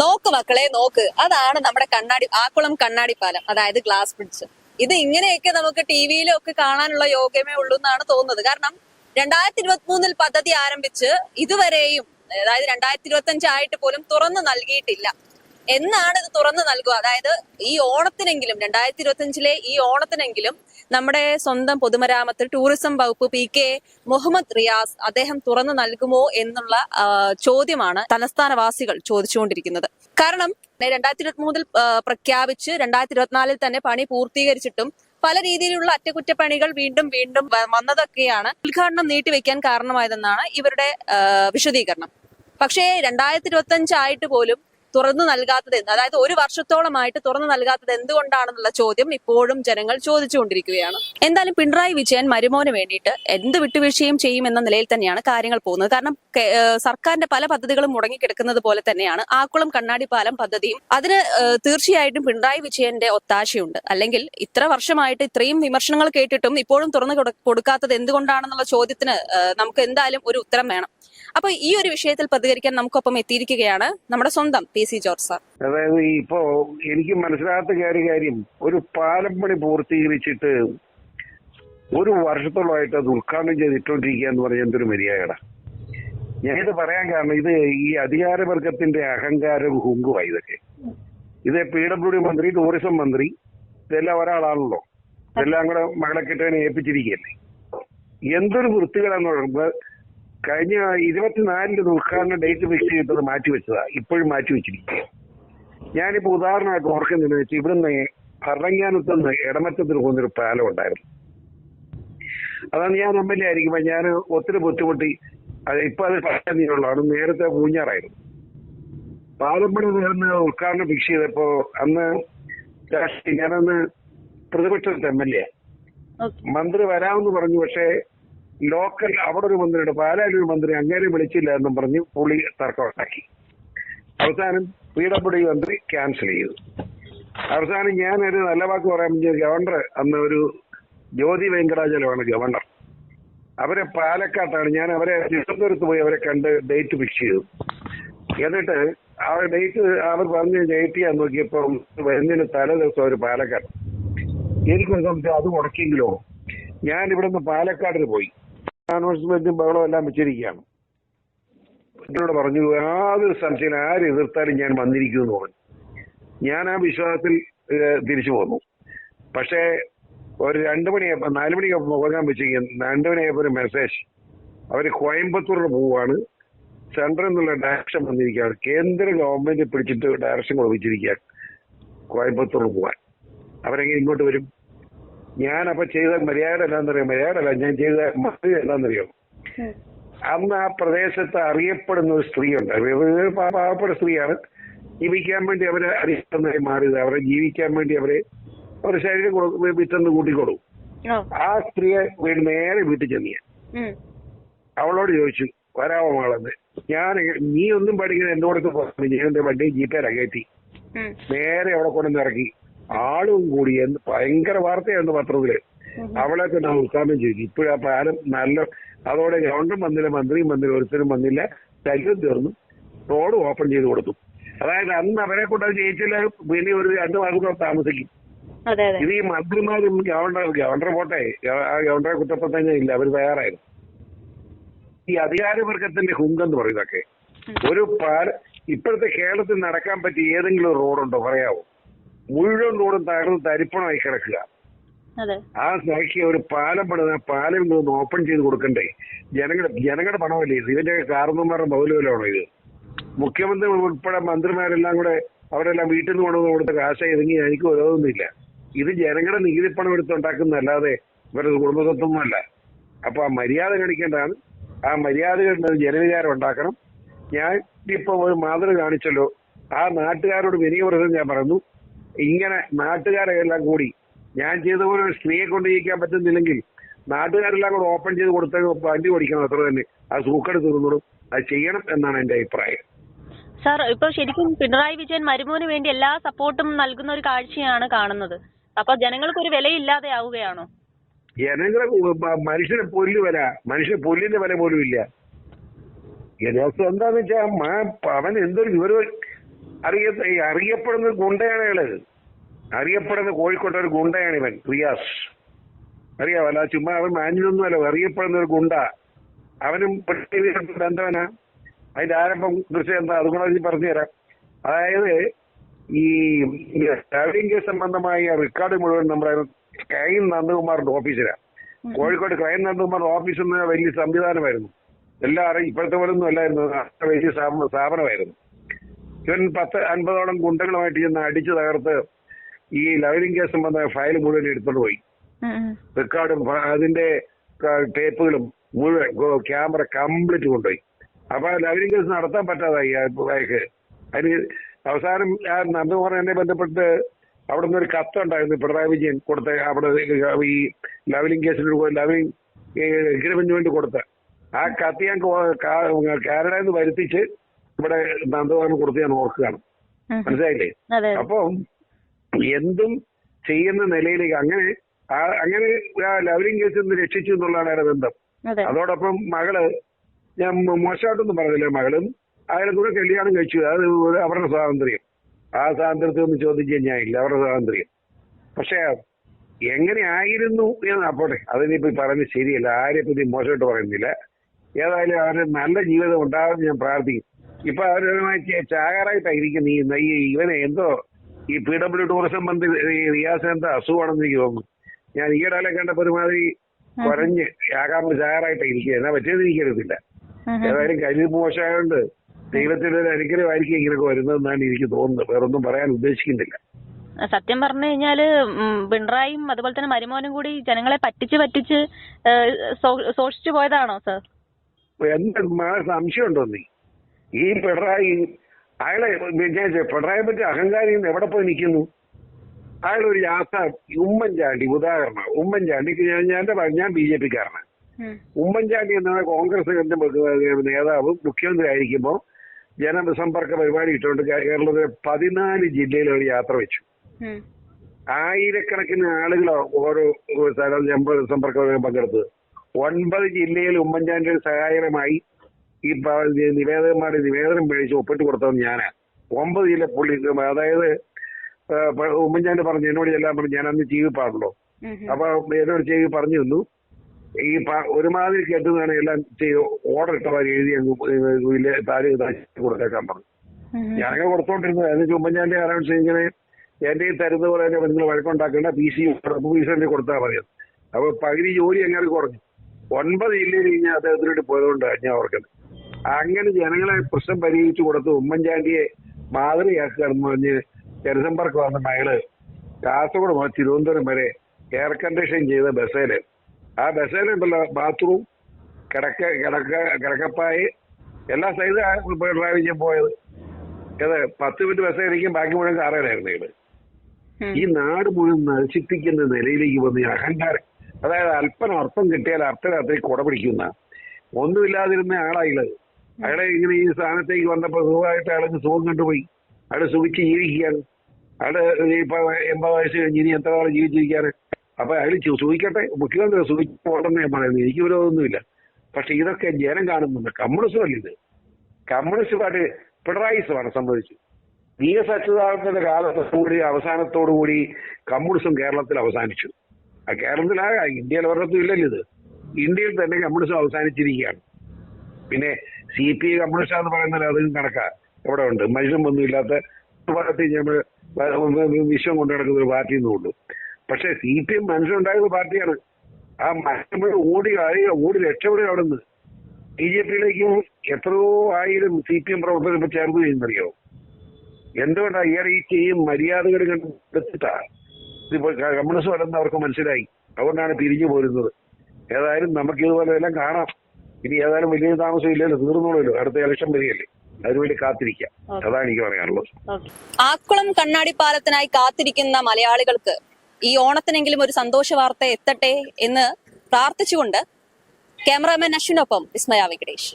നോക്ക് മക്കളെ നോക്ക്. അതാണ് നമ്മുടെ കണ്ണാടി ആക്കുളം കണ്ണാടി പാലം അതായത് ഗ്ലാസ് ബ്രിഡ്ജ് ഇത് ഇങ്ങനെയൊക്കെ നമുക്ക് ടി വിയിലും ഒക്കെ കാണാനുള്ള യോഗ്യമേ ഉള്ളൂ എന്നാണ് തോന്നുന്നത്. കാരണം രണ്ടായിരത്തി ഇരുപത്തി മൂന്നിൽ പദ്ധതി ആരംഭിച്ച് ഇതുവരെയും അതായത് രണ്ടായിരത്തി ഇരുപത്തി അഞ്ചായിട്ട് പോലും തുറന്നു നൽകിയിട്ടില്ല. എന്നാണ് ഇത് തുറന്നു നൽകുക? അതായത് ഈ ഓണത്തിനെങ്കിലും രണ്ടായിരത്തി ഇരുപത്തി അഞ്ചിലെ ഈ ഓണത്തിനെങ്കിലും നമ്മുടെ സ്വന്തം പൊതുമരാമത്ത് ടൂറിസം വകുപ്പ് പി കെ മുഹമ്മദ് റിയാസ് അദ്ദേഹം തുറന്നു നൽകുമോ എന്നുള്ള ചോദ്യമാണ് തലസ്ഥാനവാസികൾ ചോദിച്ചുകൊണ്ടിരിക്കുന്നത്. കാരണം രണ്ടായിരത്തി ഇരുപത്തി മൂന്നിൽ പ്രഖ്യാപിച്ച് രണ്ടായിരത്തി ഇരുപത്തിനാലിൽ തന്നെ പണി പൂർത്തീകരിച്ചിട്ടും പല രീതിയിലുള്ള അറ്റകുറ്റപ്പണികൾ വീണ്ടും വീണ്ടും വന്നതൊക്കെയാണ് ഉദ്ഘാടനം നീട്ടിവെക്കാൻ കാരണമായതെന്നാണ് ഇവരുടെ വിശദീകരണം. പക്ഷേ രണ്ടായിരത്തി ഇരുപത്തി അഞ്ചായിട്ട് പോലും തുറന്നു നൽകാത്തത് അതായത് ഒരു വർഷത്തോളമായിട്ട് തുറന്നു നൽകാത്തത് എന്തുകൊണ്ടാണെന്നുള്ള ചോദ്യം ഇപ്പോഴും ജനങ്ങൾ ചോദിച്ചുകൊണ്ടിരിക്കുകയാണ്. എന്തായാലും പിണറായി വിജയൻ മരുമോന് വേണ്ടിയിട്ട് എന്ത് വിട്ടുവീഴ്ചയും ചെയ്യുമെന്ന നിലയിൽ തന്നെയാണ് കാര്യങ്ങൾ പോകുന്നത്. കാരണം സർക്കാരിന്റെ പല പദ്ധതികളും മുടങ്ങിക്കിടക്കുന്നത് പോലെ തന്നെയാണ് ആക്കുളം കണ്ണാടി പാലം പദ്ധതിയും. അതിന് തീർച്ചയായിട്ടും പിണറായി വിജയന്റെ ഒത്താശയുണ്ട്. അല്ലെങ്കിൽ ഇത്ര വർഷമായിട്ട് ഇത്രയും വിമർശനങ്ങൾ കേട്ടിട്ടും ഇപ്പോഴും തുറന്നു കൊടു- കൊടുക്കാത്തത് എന്തുകൊണ്ടാണെന്നുള്ള ചോദ്യത്തിന് നമുക്ക് എന്തായാലും ഒരു ഉത്തരം വേണം. അപ്പൊ ഈ ഒരു വിഷയത്തിൽ പ്രതികരിക്കാൻ നമുക്കൊപ്പം എത്തിയിരിക്കുകയാണ് നമ്മുടെ സ്വന്തം പി. C George sir. അതായത് ഇപ്പോ എനിക്ക് മനസ്സിലാകാത്ത കാര്യം കാര്യം ഒരു പാലം പണി പൂർത്തീകരിച്ചിട്ട് ഒരു വർഷത്തോളമായിട്ട് അത് ഉദ്ഘാടനം ചെയ്തിട്ടോണ്ടിരിക്കുക എന്ന് പറഞ്ഞ എന്തൊരു മര്യാദ ഞാനിത് പറയാൻ കാരണം ഇത് ഈ അധികാരവർഗത്തിന്റെ അഹങ്കാരവും ഹുങ്കുമായി ഇതൊക്കെ. ഇത് പി ഡബ്ല്യു ഡി മന്ത്രി ടൂറിസം മന്ത്രി ഇതെല്ലാം ഒരാളാണല്ലോ. ഇതെല്ലാം കൂടെ മകളെ കെട്ടാൻ ഏൽപ്പിച്ചിരിക്കുകയല്ലേ? എന്തൊരു വൃത്തികളാന്ന് പറയുമ്പോൾ കഴിഞ്ഞ ഇരുപത്തിനാലിന്റെ ഉദ്ഘാടന ഡേറ്റ് ഫിക്സ് ചെയ്തത് മാറ്റിവെച്ചതാ ഇപ്പോഴും മാറ്റിവെച്ചിരിക്കുക ഞാനിപ്പോ ഉദാഹരണമായിട്ട് ഓർക്കുന്നതെന്ന് വെച്ചാൽ ഇവിടുന്ന് ഭരണങ്ങാനത്തുനിന്ന് ഇടമറ്റത്തിന് പോകുന്നൊരു പാലം ഉണ്ടായിരുന്നു. അതാണ് ഞാൻ എം എൽ എ ആയിരിക്കുമ്പോ ഞാൻ ഒത്തിരി ബുദ്ധിമുട്ടി. ഇപ്പൊ അത് പറഞ്ഞുള്ളതാണ് നേരത്തെ പൂഞ്ഞാറായിരുന്നു പാലപ്പണി നേർന്ന് ഉദ്ഘാടനം ഫിക്സ് ചെയ്തപ്പോ അന്ന് രാഷ്ട്രീയ ഞാനന്ന് പ്രതിപക്ഷത്തെ എം എൽ എ മന്ത്രി വരാമെന്ന് പറഞ്ഞു പക്ഷേ ലോക്കൽ അവിടെ ഒരു മന്ത്രിയുണ്ട് പാലായിൽ ഒരു മന്ത്രി അങ്ങേരെ വിളിച്ചില്ല എന്നും പറഞ്ഞ് പുള്ളി തർക്കമുണ്ടാക്കി. അവസാനം പി ഡബ്ല്യു മന്ത്രി ക്യാൻസൽ ചെയ്തു. അവസാനം ഞാൻ ഞാനൊരു നല്ല വാക്ക് പറയാൻ ഗവർണർ അന്ന് ഒരു ജ്യോതി വെങ്കടാചലമാണ് ഗവർണർ. അവരെ പാലക്കാട്ടാണ്. ഞാൻ അവരെ തിരുവനന്തപുരത്ത് പോയി അവരെ കണ്ട് ഡേറ്റ് ഫിക്സ് ചെയ്തു. എന്നിട്ട് ആ ഡേറ്റ് അവർ പറഞ്ഞ് ഡേറ്റ് ചെയ്യാൻ നോക്കിയപ്പം വരുന്നതിന് തലേ ദിവസം അവർ പാലക്കാട്. എനിക്ക് സംശയം അത് മുടക്കിയെങ്കിലോ? ഞാൻ ഇവിടുന്ന് പാലക്കാടിന് പോയി. അനൗൺസ്മെന്റും ബഹളവും എല്ലാം വെച്ചിരിക്കുകയാണ്. എന്നോട് പറഞ്ഞു യാതൊരു സംശയം ആര് എതിർത്താലും ഞാൻ വന്നിരിക്കും എന്ന് പറഞ്ഞു. ഞാൻ ആ വിശ്വാസത്തിൽ തിരിച്ചു പോന്നു. പക്ഷേ ഒരു രണ്ടു മണിയപ്പം നാല് മണിയായപ്പോ ഉറങ്ങാൻ വെച്ചിരിക്കും രണ്ടു മണിയായപ്പോ ഒരു മെസ്സേജ് അവർ കോയമ്പത്തൂരിൽ പോവുകയാണ്. സെൻട്രൽ നിന്നുള്ള ഡയറക്ഷൻ വന്നിരിക്കുകയാണ്. കേന്ദ്ര ഗവൺമെന്റ് പിടിച്ചിട്ട് ഡയറക്ഷൻ കൊടുപ്പിച്ചിരിക്കുകയാണ് കോയമ്പത്തൂരിൽ പോവാൻ. അവരെങ്ങനെ ഇങ്ങോട്ട് വരും? ഞാൻ അപ്പൊ ചെയ്ത മര്യാദ എന്താണെന്നറിയാം? മര്യാദ അല്ല ഞാൻ ചെയ്ത മതി എന്താണെന്നറിയോ? അന്ന് ആ പ്രദേശത്ത് അറിയപ്പെടുന്ന ഒരു സ്ത്രീയുണ്ട്. പാവപ്പെട്ട സ്ത്രീയാണ്. ജീവിക്കാൻ വേണ്ടി അവരെ അറിയപ്പെടുന്നതായി മാറിയത്. അവരെ ജീവിക്കാൻ വേണ്ടി അവരെ അവരുടെ ശരീരം വിറ്റെന്ന് കൂട്ടിക്കൊടുക്കും ആ. സ്ത്രീയെ വീട് നേരെ വീട്ടിൽ ചെന്ന് ഞാൻ. അവളോട് ചോദിച്ചു വരാമോ മകളെന്ന്? ഞാൻ നീ ഒന്നും പഠിക്കുന്ന എന്റെ കൂടെ ഞാൻ എന്റെ വണ്ടി ജീപ്പേല കയറ്റി. നേരെ അവിടെ കൊണ്ടുവന്ന് ഇറക്കി. ആളും കൂടി എന്ത് ഭയങ്കര വാർത്തയാണ് പത്രത്തിൽ. അവളെ തന്നെ ഉദ്ഘാടനം ചെയ്തു. ഇപ്പോഴാ പാലം നല്ല അതോടെ ഗവൺമെന്റ് വന്നില്ല മന്ത്രിയും വന്നില്ല ഒരുത്തരും വന്നില്ല. ശല്യം തീർന്നു. റോഡ് ഓപ്പൺ ചെയ്ത് കൊടുത്തു. അതായത് അന്ന് അവരെ കൊണ്ട് അത് ജയിച്ചില്ല പിന്നെ ഒരു രണ്ട് മാസം താമസിക്കും. ഇത് ഈ മന്ത്രിമാരും ഗവർണർ ഗവർണർ പോട്ടെ. ആ ഗവർണറെ കുറ്റപ്പം തന്നെ ഇല്ല. അവർ തയ്യാറായിരുന്നു. ഈ അധികാരവർഗത്തിന്റെ ഹുങ്കെന്ന് പറയുന്നതൊക്കെ. ഒരു പാല ഇപ്പോഴത്തെ കേരളത്തിൽ നടക്കാൻ പറ്റിയ ഏതെങ്കിലും റോഡുണ്ടോ? പറയാവോ? മുഴുവൻ റോഡും തകർന്ന് തരിപ്പണമായി കിടക്കുക. ആ സ്ഥലയ്ക്ക് ഒരു പാലം പണിത് ആ പാലം ഒന്ന് ഓപ്പൺ ചെയ്ത് കൊടുക്കണ്ടേ? ജനങ്ങളുടെ ജനങ്ങളുടെ പണമല്ലേ ഇത്? ഇതിന്റെ കാരണന്മാരുടെ ബൗലവലാണോ ഇത്? മുഖ്യമന്ത്രി ഉൾപ്പെടെ മന്ത്രിമാരെല്ലാം കൂടെ അവരെല്ലാം വീട്ടിൽ നിന്ന് കൊണ്ടുവന്ന് കൊടുത്ത കാശ ഇതെങ്കിൽ എനിക്ക് വിരോധമൊന്നുമില്ല. ഇത് ജനങ്ങളുടെ നികുതിപ്പണം എടുത്തുണ്ടാക്കുന്നതല്ലാതെ ഇവരുടെ കുടുംബത്വമൊന്നുമല്ല അപ്പൊ ആ മര്യാദ കാണിക്കേണ്ടതാണ്. ആ മര്യാദ കണ്ടത് ജനവികാരം ഉണ്ടാക്കണം. ഞാൻ ഇപ്പൊ ഒരു മാതൃക കാണിച്ചല്ലോ. ആ നാട്ടുകാരോട് വിനയപ്രസം ഞാൻ പറഞ്ഞു. ഇങ്ങനെ നാട്ടുകാരെല്ലാം കൂടി ഞാൻ ചെയ്ത പോലെ ഒരു സ്ത്രീയെ കൊണ്ട് ജയിക്കാൻ പറ്റുന്നില്ലെങ്കിൽ നാട്ടുകാരെല്ലാം കൂടെ ഓപ്പൺ ചെയ്ത് കൊടുത്ത വണ്ടി ഓടിക്കണം അത്ര തന്നെ. അത് സൂക്കെടുത്ത് തീർന്നോളും. അത് ചെയ്യണം എന്നാണ് എന്റെ അഭിപ്രായം. സാർ ഇപ്പൊ ശരിക്കും പിണറായി വിജയൻ മരുമോന് വേണ്ടി എല്ലാ സപ്പോർട്ടും നൽകുന്ന ഒരു കാഴ്ചയാണ് കാണുന്നത്. അപ്പൊ ജനങ്ങൾക്ക് ഒരു വിലയില്ലാതെ ആവുകയാണോ? ജനങ്ങളെ മ- മനുഷ്യന് പുല്ല് വില മനുഷ്യന് പുല്ലിന്റെ വില പോലും ഇല്ല. എന്താന്ന് വെച്ചാൽ അവൻ എന്തൊരു വിവരം അറിയ അറിയപ്പെടുന്നത് അറിയപ്പെടുന്ന ഗുണ്ടയാണ് അയാൾ അറിയപ്പെടുന്ന കോഴിക്കോട്ടെ ഒരു ഗുണ്ടയാണ് ഇവൻ റിയാസ്. അറിയാവോ അല്ല ചുമ്മാ അവൻ മാന്യനൊന്നുമല്ല അറിയപ്പെടുന്ന ഒരു ഗുണ്ട. അവനും ബന്ധവനാ. അതിന്റെ ആരംഭം കൃഷി എന്താ? അതുകൊണ്ട് പറഞ്ഞു പറഞ്ഞുതരാം അതായത് ഈ ട്രാവലിംഗ് കേസ് സംബന്ധമായ റെക്കോർഡ് മുഴുവൻ നമ്മുടെ ക്രൈം നന്ദകുമാറിന്റെ ഓഫീസിലാണ് കോഴിക്കോട് ക്രൈം നന്ദകുമാറിന്റെ ഓഫീസ് എന്ന വലിയ സംവിധാനമായിരുന്നു. എല്ലാവരും ഇപ്പോഴത്തെ പോലെ ഒന്നും അല്ലായിരുന്നു വലിയ സ്ഥാപനമായിരുന്നു. ഇവൻ പത്ത് അൻപതോളം ഗുണ്ടകളുമായിട്ട് ചെന്ന് അടിച്ചു തകർത്ത് ഈ ലവലിംഗ് കേസ് സംബന്ധ ഫയൽ മുഴുവൻ എടുത്തോണ്ട് പോയി. റെക്കോർഡും അതിന്റെ ടേപ്പുകളും മുഴുവൻ ക്യാമറ കംപ്ലീറ്റ് കൊണ്ടുപോയി. അപ്പൊ ലവലിംഗ് കേസ് നടത്താൻ പറ്റാതായി അയക്ക് അയാൾക്ക്. അതിന് അവസാനം ആ നന്ദകുമാർ എന്നെ ബന്ധപ്പെട്ട് അവിടെ നിന്ന് ഒരു കത്തുണ്ടായിരുന്നു പിണറായി വിജയൻ കൊടുത്ത അവിടെ ഈ ലവലിംഗ് കേസിന് ലവലിംഗ് എഗ്രിമെന്റിന് വേണ്ടി കൊടുത്ത. ആ കത്ത് ഞാൻ കാനഡയിൽ നിന്ന് വരുത്തിച്ച് ഇവിടെ നന്ദകുമാറിന് കൊടുത്ത് ഞാൻ ഓർക്കുകയാണ്. മനസ്സിലായില്ലേ? അപ്പം എന്തും ചെയ്യുന്ന നിലയിലേക്ക് അങ്ങനെ അങ്ങനെ ലവലിംഗ് കേസിൽ നിന്ന് രക്ഷിച്ചു എന്നുള്ളതാണ് അയാളെ ബന്ധം. അതോടൊപ്പം മകൾ ഞാൻ മോശമായിട്ടൊന്നും പറഞ്ഞില്ല മകളും അയാളെ കൂടെ കല്യാണം കഴിച്ചു. അത് അവരുടെ സ്വാതന്ത്ര്യം. ആ സ്വാതന്ത്ര്യത്തെ ഒന്നും ചോദിച്ചു കഴിഞ്ഞാൽ ഞാനില്ല അവരുടെ സ്വാതന്ത്ര്യം. പക്ഷെ എങ്ങനെയായിരുന്നു എന്ന് അപ്പോട്ടെ അതിനിപ്പോ പറയുന്നത് ശരിയല്ല. ആരെയും പറ്റി മോശമായിട്ട് പറയുന്നില്ല. ഏതായാലും അവർ നല്ല ജീവിതം ഉണ്ടാകുമെന്ന് ഞാൻ പ്രാർത്ഥിക്കും ഇപ്പൊ അവരുമായി ചാകാറായിട്ടായിരിക്കും ഈ ഈ ഇവനെ എന്തോ ഈ പി ഡബ്ല്യു ടൂറിസം മന്ത്രി ഈ റിയാസ് എന്താ അസുഖമാണെന്ന് എനിക്ക് തോന്നുന്നു. ഞാൻ ഈയിടെ കണ്ടപ്പോ ഒരുമാതിരി കുറഞ്ഞ് ആകാമ്പ് ചാകാറായിട്ട് ഇരിക്കുക എന്നാ പറ്റിയത് എനിക്കറിയത്തില്ല. ഏതായാലും കഴിവ് മോശമായതുകൊണ്ട് ദൈവത്തിന്റെ ഒരു അനുഗ്രഹമായിരിക്കും ഇങ്ങനെയൊക്കെ വരുന്നതെന്നാണ് എനിക്ക് തോന്നുന്നത്. വേറൊന്നും പറയാൻ ഉദ്ദേശിക്കുന്നില്ല. സത്യം പറഞ്ഞു കഴിഞ്ഞാൽ പിണറായിയും അതുപോലെ തന്നെ മരുമോനും കൂടി ജനങ്ങളെ പറ്റിച്ച് പറ്റിച്ച് സോഷിച്ചു പോയതാണോ സർ? എന്താ സംശയം സംശയമുണ്ടോ നീ? ഈ പിണറായി അയാളെ ഞാൻ പിണറായി പറ്റി അഹങ്കാരി എവിടെ പോയി നിൽക്കുന്നു? അയാൾ ഒരു യാത്ര ഉമ്മൻചാണ്ടി ഉദാഹരണം ഉമ്മൻചാണ്ടിക്ക് ഞാൻ ഞാൻ ബി ജെ പിക്കാരനാണ് ഉമ്മൻചാണ്ടി എന്ന കോൺഗ്രസ് നേതാവ് മുഖ്യമന്ത്രി ആയിരിക്കുമ്പോൾ ജനസമ്പർക്ക പരിപാടി ഇട്ടുകൊണ്ട് കേരളത്തിലെ പതിനാല് ജില്ലയിൽ ഒരു യാത്ര വെച്ചു. ആയിരക്കണക്കിന് ആളുകൾ ഓരോ സ്ഥലം ജനസമ്പർക്ക പങ്കെടുത്തത്. ഒൻപത് ജില്ലയിൽ ഉമ്മൻചാണ്ടിയുടെ സഹായകരമായി ഈ നിവേദകന്മാരുടെ നിവേദനം മേടിച്ച് ഒപ്പിട്ട് കൊടുത്തത് ഞാനാ. ഒമ്പത് കിലോ പുള്ളി അതായത് ഉമ്മൻചാണ്ടി പറഞ്ഞു എന്നോട് എല്ലാം പറഞ്ഞു ഞാൻ അന്ന് ജീവി പാടുള്ളൂ അപ്പൊ എന്നോട് ചെയ്ത് പറഞ്ഞു തന്നു ഈ ഒരുമാതിരി കെട്ടുന്നതാണ് എല്ലാം ചെയ്ത് ഓർഡർ ഇട്ടവർ എഴുതി അങ്ങ് താഴെ കൊടുത്തേക്കാൻ പറഞ്ഞു. ഞാനങ്ങനെ കൊടുത്തോണ്ടിരുന്നത് അതിന് ഉമ്മൻചാണ്ടി ആരാണ് ഇങ്ങനെ എന്റെ ഈ തരുന്ന പോലെ തന്നെ നിങ്ങൾ വഴക്കുണ്ടാക്കേണ്ട പി സി പി സി കൊടുത്താൽ മതി. അപ്പൊ പകുതി ജോലി എങ്ങനെ കുറഞ്ഞു. ഒൻപത് ജില്ലയിൽ കഴിഞ്ഞാൽ അദ്ദേഹത്തിനോട് പോയതുകൊണ്ട് ഞാൻ ഓർക്കുന്നത്. അങ്ങനെ ജനങ്ങളെ പ്രശ്നം പരിഹരിച്ചു കൊടുത്ത് ഉമ്മൻചാണ്ടിയെ മാതൃകയാക്കുകയാണെന്ന് പറഞ്ഞ് ജനസമ്പർക്കം വന്ന മകൾ കാസർഗോഡ് മുതൽ തിരുവനന്തപുരം വരെ എയർ കണ്ടീഷൻ ചെയ്ത ബസ്സേൽ. ആ ബസ്സേലുണ്ടല്ലോ ബാത്റൂം കിടക്ക കിടക്ക കിടക്കപ്പായി. എല്ലാ സൈസ് ഡ്രൈവ് ചെയ്യാൻ പോയത്. ഏത് പത്ത് മിനിറ്റ് ബസ്സായിരിക്കും ബാക്കി മുഴുവൻ കാറേലായിരുന്നു ഇത് ഈ നാട് മുഴുവൻ നശിപ്പിക്കുന്ന നിലയിലേക്ക് വന്ന അഹങ്കാരം അതായത് അല്പം അർത്ഥം കിട്ടിയാൽ അർദ്ധരാത്രി കുട പിടിക്കുന്ന ഒന്നുമില്ലാതിരുന്ന ആളായിള്ളത് അയാളെ ഇങ്ങനെ ഈ സ്ഥാനത്തേക്ക് വന്നപ്പോൾ സുഖമായിട്ട് അയാൾക്ക് സുഖം കണ്ടുപോയി. അയാൾ സുഖിച്ച് ജീവിക്കുകയാണ്. അയാൾ ഇപ്പൊ എൺപത് വയസ്സ് കഴിഞ്ഞ് ഇനി എത്ര നാളെ ജീവിച്ചിരിക്കാറ് അപ്പൊ അയാൾ സുഖിക്കട്ടെ. മുഖ്യമന്ത്രി സുഖിച്ച് പോകണമെന്ന് ഞാൻ പറയുന്നത്. എനിക്ക് വിരോധമൊന്നുമില്ല പക്ഷെ ഇതൊക്കെ ജനം കാണുന്നുണ്ട്. കമ്മ്യൂണിസ്റ്റ് അല്ല ഇത്. കമ്മ്യൂണിസ്റ്റ് പാർട്ടി പിണറായിസമാണ് സംഭവിച്ചു വി എസ് അച്യുതാനന്ദന്റെ കാലത്തോടുകൂടി അവസാനത്തോടുകൂടി കമ്മ്യൂണിസം കേരളത്തിൽ അവസാനിച്ചു. ആ കേരളത്തിലാ ഇന്ത്യയിൽ ഒരിടത്തും ഇല്ലല്ലോ ഇത്. ഇന്ത്യയിൽ തന്നെ കമ്മ്യൂണിസം അവസാനിച്ചിരിക്കുകയാണ്. പിന്നെ സി പി ഐ കമ്മ്യൂണിസ്റ്റ് എന്ന് പറയുന്നത് അതും കണക്കാ. എവിടെ ഉണ്ട്. മനുഷ്യൻ ഇല്ലാത്ത പാർട്ടി നമ്മൾ വിശ്വം കൊണ്ടു നടക്കുന്ന ഒരു പാർട്ടി ഉണ്ട്. പക്ഷെ സി പി എം ഒരു പാർട്ടിയാണ്. ആ മനുഷ്യൻ ഓടി ഓടി രക്ഷപ്പെടുക അവിടെ നിന്ന് ബി ജെ പിയിലേക്കും എത്രയോ ആയിരം സി പി എം പ്രവർത്തകർ ഇപ്പൊ ചേർന്ന് ചെയ്യുന്നറിയോ എന്തുകൊണ്ടാണ് ഇയാൾ ഈ ചെയ്യും മര്യാദകൾ കണ്ടെത്തിട്ടാ ഇതിപ്പോ കമ്മ്യൂണിസ്റ്റ് വരുന്ന അവർക്ക് മനസ്സിലായി. അതുകൊണ്ടാണ് പിരിഞ്ഞു പോരുന്നത്. ഏതായാലും നമുക്ക് ഇതുപോലെ എല്ലാം കാണാം. ഇനി ഏതായാലും വലിയ താമസം ഇല്ലല്ലോ തീർന്നോളൂല്ലോ അടുത്ത ഇലക്ഷൻ വരികയല്ലേ അതിനുവേണ്ടി കാത്തിരിക്കാം. അതാണ് എനിക്ക് പറയാനുള്ളത്. ആക്കുളം കണ്ണാടി പാലത്തിനായി കാത്തിരിക്കുന്ന മലയാളികൾക്ക് ഈ ഓണത്തിനെങ്കിലും ഒരു സന്തോഷ വാർത്ത എത്തട്ടെ എന്ന് പ്രാർത്ഥിച്ചുകൊണ്ട് ക്യാമറാമാൻ അശ്വിനൊപ്പം വിസ്മയ വെങ്കടേഷ്.